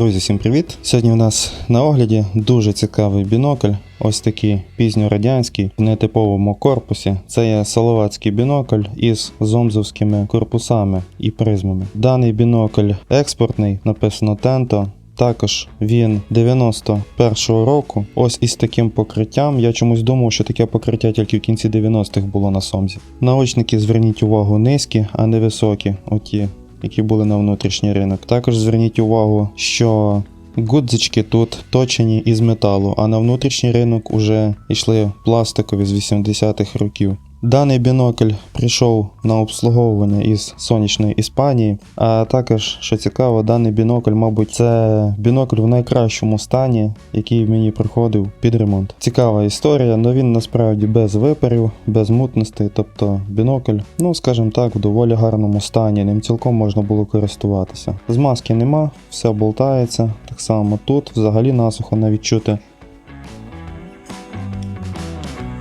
Друзі, всім привіт! Сьогодні у нас на огляді дуже цікавий бінокль. Ось такий пізньорадянський в нетиповому корпусі. Це є саловацький бінокль із зомзовськими корпусами і призмами. Даний бінокль експортний, написано Тенто. Також він 91-го року. Ось із таким покриттям. Я чомусь думав, що таке покриття тільки в кінці 90-х було на Сомзі. Наочники, зверніть увагу, низькі, а не високі. Оті які були на внутрішній ринок. Також зверніть увагу, що гудзички тут точені із металу, а на внутрішній ринок уже йшли пластикові з 80-х років. Даний бінокль прийшов на обслуговування із сонячної Іспанії. А також, що цікаво, даний бінокль, мабуть, це бінокль в найкращому стані, який мені приходив під ремонт. Цікава історія, але він насправді без випарів, без мутностей. Тобто бінокль, ну скажімо так, в доволі гарному стані. Ним цілком можна було користуватися. Змазки нема, все болтається. Так само тут взагалі насухо навіть чути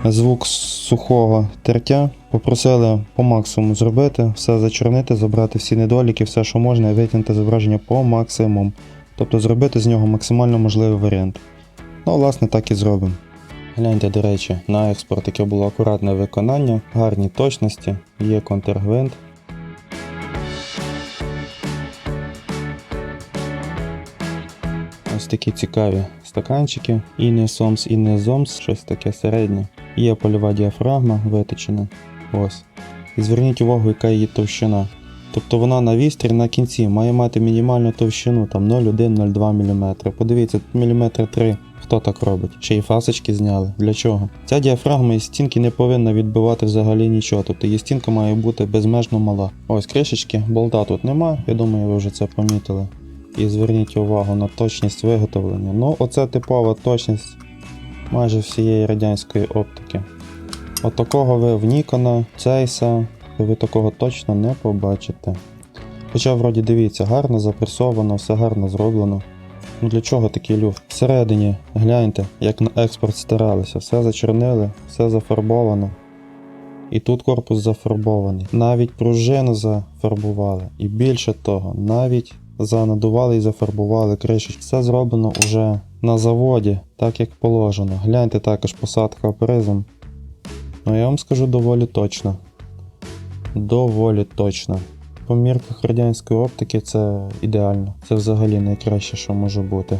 звук сухого тертя. Попросили по максимуму зробити, все зачорнити, забрати всі недоліки, все, що можна, і витягнути зображення по максимуму. Тобто зробити з нього максимально можливий варіант. Ну, власне, так і зробимо. Гляньте, до речі, на експорт, яке було акуратне виконання, гарні точності, є контргвинт. Ось такі цікаві стаканчики. І не сомс, і не зомс, щось таке середнє. Є польова діафрагма виточена. Ось. І зверніть увагу, яка її товщина. Тобто вона на вістрі на кінці має мати мінімальну товщину, там 0,1-0,2 мм. Подивіться, мм 3. Хто так робить? Ще й фасочки зняли. Для чого? Ця діафрагма із стінки не повинна відбивати взагалі нічого. Тобто її стінка має бути безмежно мала. Ось кришечки, болта тут нема, я думаю, ви вже це помітили. І зверніть увагу на точність виготовлення. Ну, оце типова точність майже всієї радянської оптики. От такого ви в Нікона, Цейса, ви такого точно не побачите. Хоча, вроді, дивіться, гарно запресовано, все гарно зроблено. Ну для чого такий люфт? Всередині, гляньте, як на експорт старалися, все зачорнили, все зафарбовано. І тут корпус зафарбований. Навіть пружину зафарбували. І більше того, навіть занадували і зафарбували кришечки. Все зроблено уже на заводі, так як положено. Гляньте також посадка призм. Ну я вам скажу доволі точно. Доволі точно. По мірках радянської оптики це ідеально. Це взагалі найкраще, що може бути.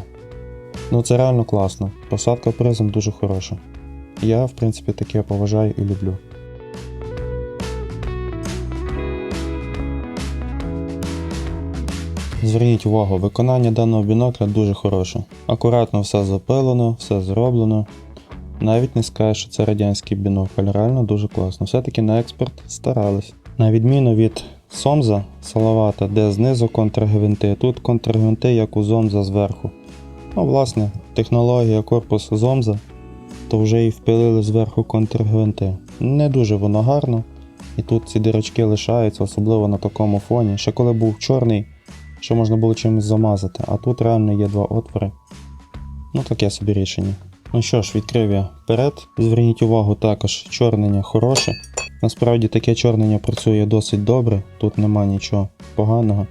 Ну це реально класно. Посадка призм дуже хороша. Я, в принципі, таке поважаю і люблю. Зверніть увагу, виконання даного бінокля дуже хороше. Акуратно все запилено, все зроблено. Навіть не скажеш, що це радянський бінокль, реально дуже класно. Все-таки на експорт старались. На відміну від Сомза Салавата, де знизу контргвинти, тут контргвинти, як у Зомза зверху. Ну, власне, технологія корпусу Зомза, то вже і впилили зверху контргвинти. Не дуже воно гарно. І тут ці дирочки лишаються, особливо на такому фоні. Ще коли був чорний, що можна було чимось замазати, а тут реально є два отвори. Ну таке собі рішення. Ну що ж, відкрив я вперед. Зверніть увагу, також чорнення хороше. Насправді таке чорнення працює досить добре, тут нема нічого поганого.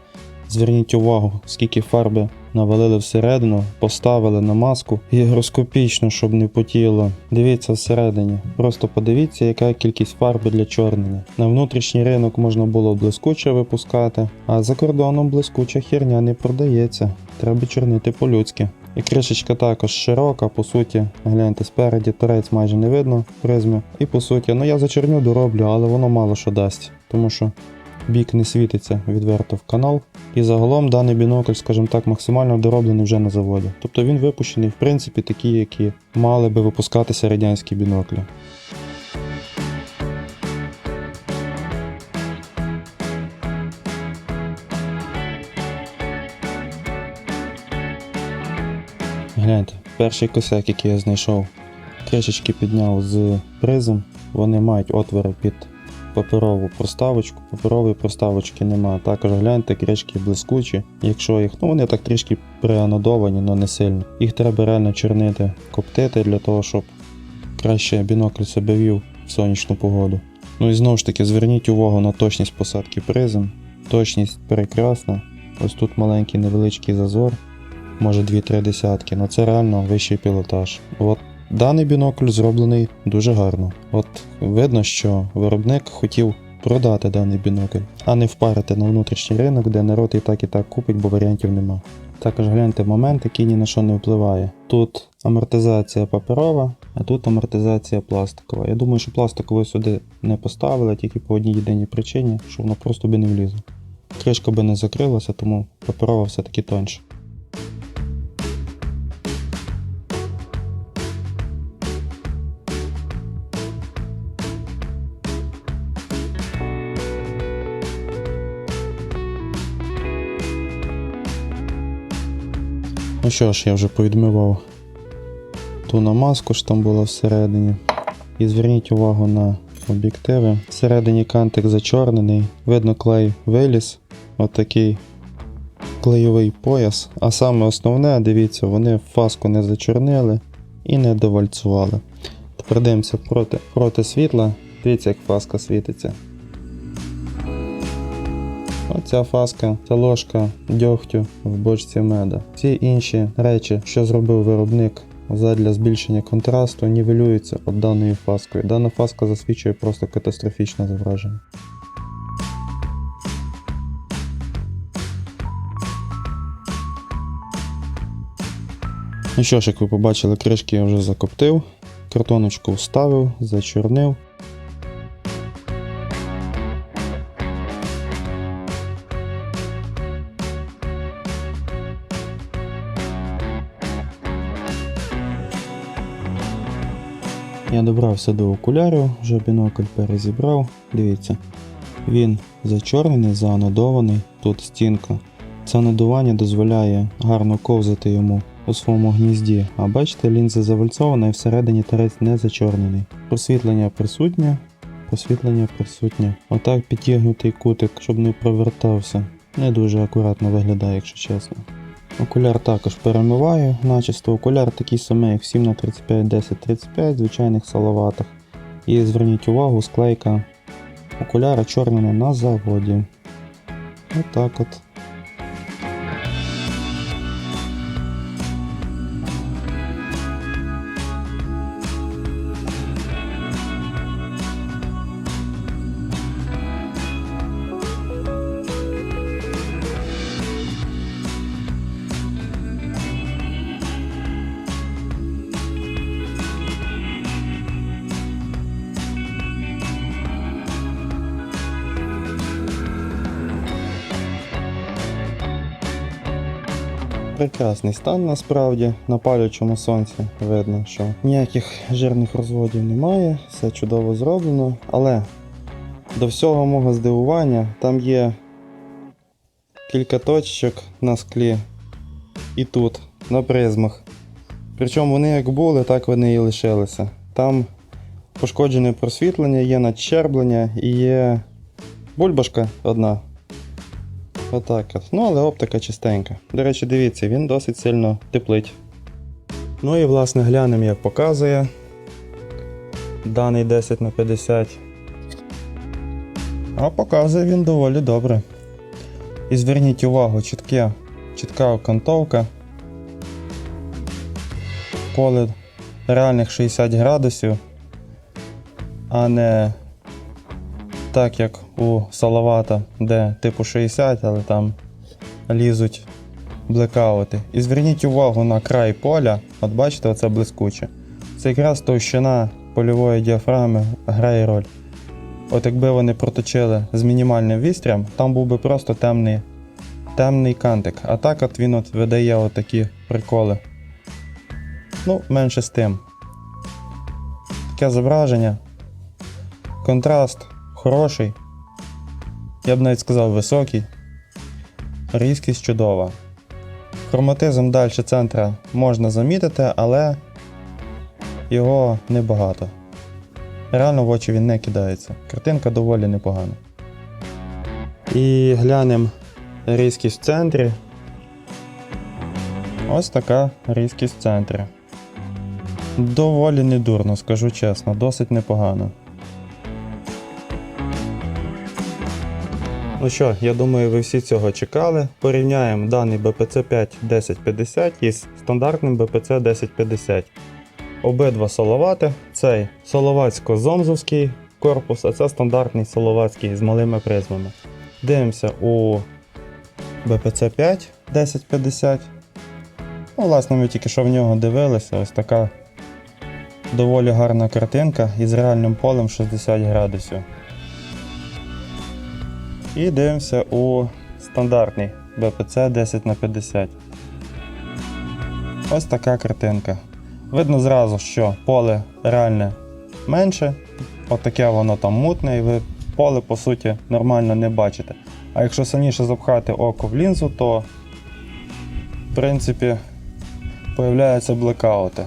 Зверніть увагу, скільки фарби навалили всередину, поставили на маску гігроскопічно, щоб не потіло. Дивіться всередині. Просто подивіться, яка кількість фарби для чорнення. На внутрішній ринок можна було блискуче випускати, а за кордоном блискуча херня не продається. Треба чорнити по-людськи. І кришечка також широка, по суті, гляньте спереді, торець майже не видно призми. І по суті, ну я зачерню дороблю, але воно мало що дасть, тому що бік не світиться відверто в канал. І загалом даний бінокль, скажімо так, максимально дороблений вже на заводі. Тобто він випущений, в принципі, такі, які мали би випускатися радянські біноклі. Гляньте, перший косяк, який я знайшов, кришечки підняв з призм, вони мають отвори під паперову проставочку. Паперової проставочки немає. Також гляньте, кришки блискучі. Якщо їх, ну вони так трішки прианодовані, але не сильно. Їх треба реально чорнити, коптити для того, щоб краще бінокль себе вів в сонячну погоду. Ну і знову ж таки, зверніть увагу на точність посадки призм. Точність прекрасна. Ось тут маленький невеличкий зазор. може 2-3 десятки, але це реально вищий пілотаж. От даний бінокль зроблений дуже гарно. От видно, що виробник хотів продати даний бінокль, а не впарити на внутрішній ринок, де народ і так і так купить, бо варіантів нема. Також гляньте момент, який ні на що не впливає. Тут амортизація паперова, а тут амортизація пластикова. Я думаю, що пластикову сюди не поставили тільки по одній єдиній причині, що воно просто би не влізло. Кришка би не закрилася, тому паперова все-таки тоньше. Ну що ж, я вже повідмивав ту намазку, що там була всередині. І зверніть увагу на об'єктиви. Всередині кантик зачорнений, видно клей виліз, отакий клейовий пояс. А саме основне, дивіться, вони фаску не зачорнили і не довальцювали. Тепер дивимося проти, проти світла. Дивіться, як фаска світиться. Оця фаска це ложка дьогтю в бочці меда. Всі інші речі, що зробив виробник задля збільшення контрасту, нівелюються от даною фаскою. Дана фаска засвідчує просто катастрофічне зображення. Ну що ж, як ви побачили, кришки я вже закоптив, картоночку вставив, зачорнив. Я добрався до окулярів, вже бінокль перезібрав. Дивіться, він зачорнений, заанодований, тут стінка. Це надування дозволяє гарно ковзати йому у своєму гнізді. А бачите, лінза завальцована і всередині тарець не зачорнений. Просвітлення присутнє, просвітлення присутнє. Отак підтягнутий кутик, щоб не провертався. Не дуже акуратно виглядає, якщо чесно. Окуляр також перемиваю, начисто окуляр такий самий, як 7 на 35 10 35 звичайних салаватах. І зверніть увагу, склейка окуляра чорнена на заводі. Отак от. Прекрасний стан насправді. На палючому сонці видно, що ніяких жирних розводів немає, все чудово зроблено. Але до всього мого здивування там є кілька точок на склі і тут, на призмах. Причому вони як були, так вони і лишилися. Там пошкоджене просвітлення, є надщерблення і є бульбашка одна. Отак от. Ну, але оптика чистенька. До речі, дивіться, він досить сильно теплить. Ну і власне глянемо, як показує даний 10 на 50. А показує він доволі добре. І зверніть увагу, чітке, чітка окантовка. Коли реальних 60 градусів, а не так як у Салавата, де типу 60, але там лізуть блекаути. І зверніть увагу на край поля, от бачите, оце блискуче. Це якраз товщина польової діафрагми грає роль. От якби вони проточили з мінімальним вістрям, там був би просто темний, темний кантик. А так от він от видає отакі приколи. Ну, менше з тим. Таке зображення. Контраст хороший. Я б навіть сказав високий. Різкість чудова. Хроматизм далі центра можна замітити, але його небагато. Реально в очі він не кидається. Картинка доволі непогана. І глянемо різкість в центрі. Ось така різкість в центрі. Доволі недурно, скажу чесно, досить непогано. Ну що, я думаю, ви всі цього чекали. Порівняємо даний BPC 5 1050 із стандартним BPC 1050. Обидва соловати. Цей соловацько-зомзовський корпус, а це стандартний соловацький з малими призмами. Дивимося у BPC 5 1050. Ну, власне, ми тільки що в нього дивилися. Ось така доволі гарна картинка із реальним полем 60 градусів. І дивимося у стандартний BPC 10х50. Ось така картинка. Видно зразу, що поле реальне менше, отаке воно там мутне, і ви поле по суті нормально не бачите. А якщо сильніше запхати око в лінзу, то в принципі появляються блекаути.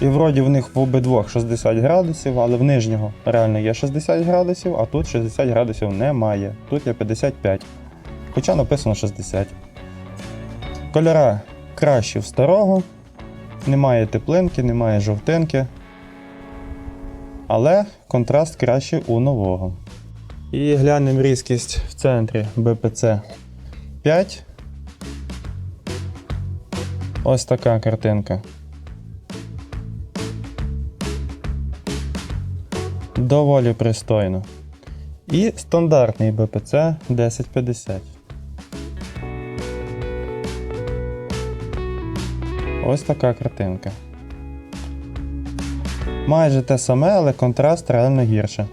І вроді в них в обидвох 60 градусів, але в нижнього реально є 60 градусів, а тут 60 градусів немає. Тут є 55. Хоча написано 60. Кольора кращі в старого. Немає теплинки, немає жовтинки. Але контраст кращий у нового. І глянемо різкість в центрі BPC 5. Ось така картинка. Доволі пристойно. І стандартний BPC 1050. Ось така картинка. Майже те саме, але контраст реально гірше.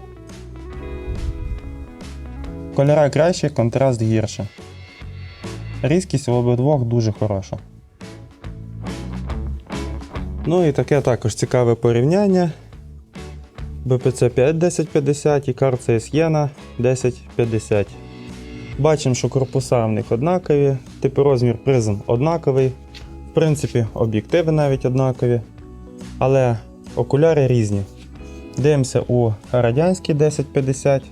Кольора краще, контраст гірше. Різкість в обидвох дуже хороша. Ну і таке також цікаве порівняння. BPC 5 1050 і Carl Sienna 1050. Бачимо, що корпуса в них однакові, типу розмір призм однаковий. В принципі, об'єктиви навіть однакові. Але окуляри різні. Дивимося у радянський 1050.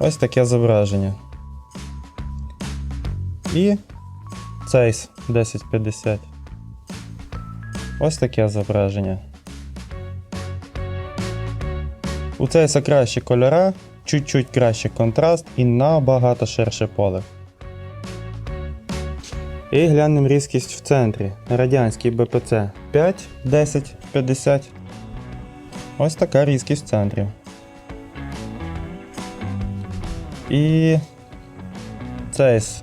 Ось таке зображення. І цейс 1050. Ось таке зображення. У цейса кращі кольора, чуть-чуть краще контраст і набагато ширше поле. І глянемо різкість в центрі. Радянський BPC 5, 10, 50. Ось така різкість в центрі. І цейс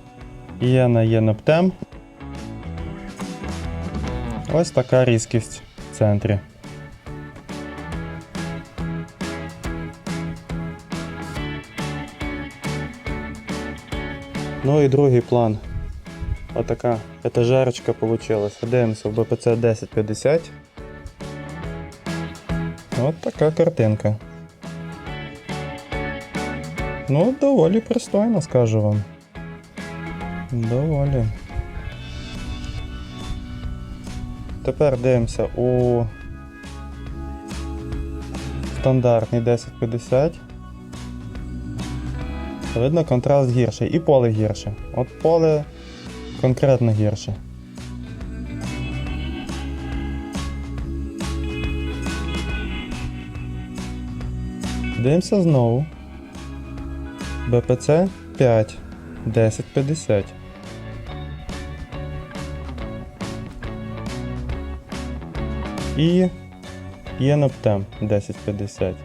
є на Єноптем. Ось така різкість в центрі. Ну і другий план. Отака етажерочка вийшла. Дивимося в BPC 1050. От така картинка. Ну, доволі пристойно, скажу вам. Доволі. Тепер дивимося у стандартний 1050. Видно, контраст гірший і поле гірше. От поле конкретно гірше. Дивимося знову. BPC 5 1050. І Єноптем 1050.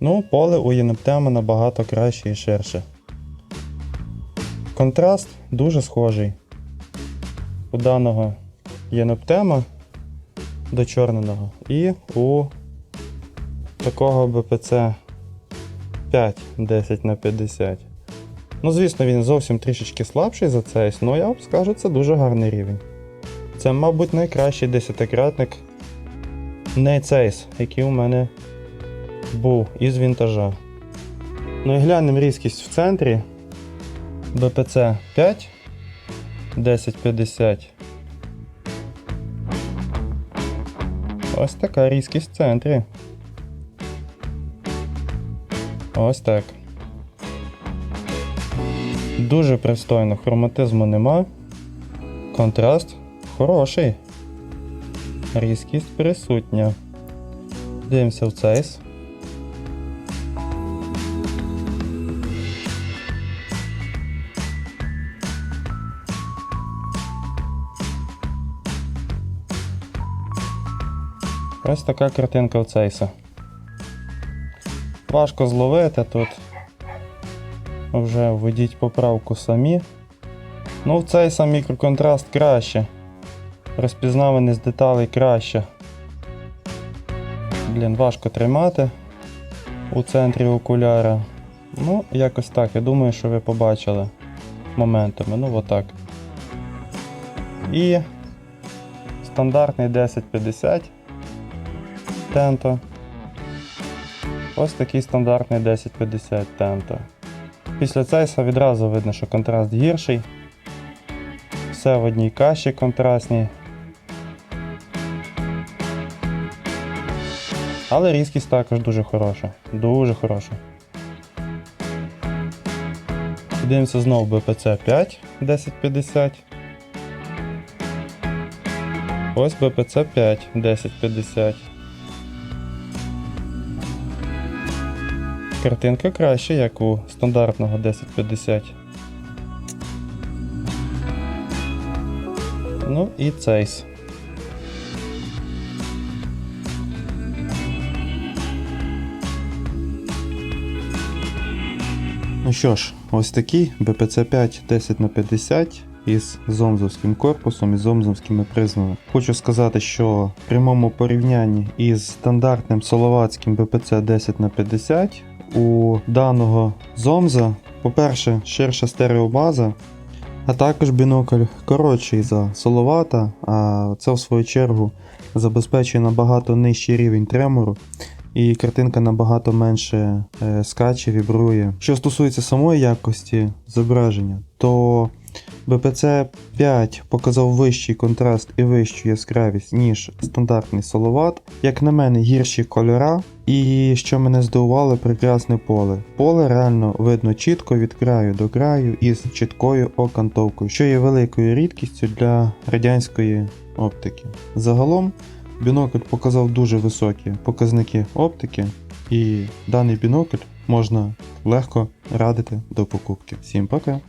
Ну, поле у Єноптема набагато краще і ширше. Контраст дуже схожий. У даного Єноптема до чорненого і у такого BPC 5 10 на 50. Ну, звісно, він зовсім трішечки слабший за цей, але я вам скажу, це дуже гарний рівень. Це, мабуть, найкращий десятикратник не цейс, який у мене був із вінтажа. Ну і глянемо різкість в центрі. BPC 5 1050. Ось така різкість в центрі. Ось так. Дуже пристойно, хроматизму нема. Контраст хороший. Різкість присутня. Дивимося в цейс. Ось така картинка в цейса. Важко зловити тут. Вже введіть поправку самі. Ну, в цейса мікроконтраст краще. Розпізнаваність деталей краще. Блін, важко тримати у центрі окуляра. Ну, якось так. Я думаю, що ви побачили моментами. Ну, отак. І стандартний 1050 Тенто. Ось такий стандартний 1050 Тенто. Після цейса відразу видно, що контраст гірший. Все в одній каші контрастній. Але різкість також дуже хороша. Дуже хороша. Дивимося знову BPC 5 1050. Ось BPC 5 1050. Картинка краще, як у стандартного 1050. Ну і цейс. Ну що ж, ось такий BPC 5 10 на 50 із зомзовським корпусом і зомзовськими призмами. Хочу сказати, що в прямому порівнянні із стандартним соловацьким BPC 10 на 50 у даного зомза, по-перше, ширша стереобаза, а також бінокль коротший за соловата, а це в свою чергу забезпечує набагато нижчий рівень тремору. І картинка набагато менше е, скаче, вібрує. Що стосується самої якості зображення, то BPC 5 показав вищий контраст і вищу яскравість, ніж стандартний соловат. Як на мене, гірші кольора. І що мене здивувало, прекрасне поле. Поле реально видно чітко від краю до краю із чіткою окантовкою, що є великою рідкістю для радянської оптики. Загалом бінокль показав дуже високі показники оптики, і даний бінокль можна легко радити до покупки. Всім пока!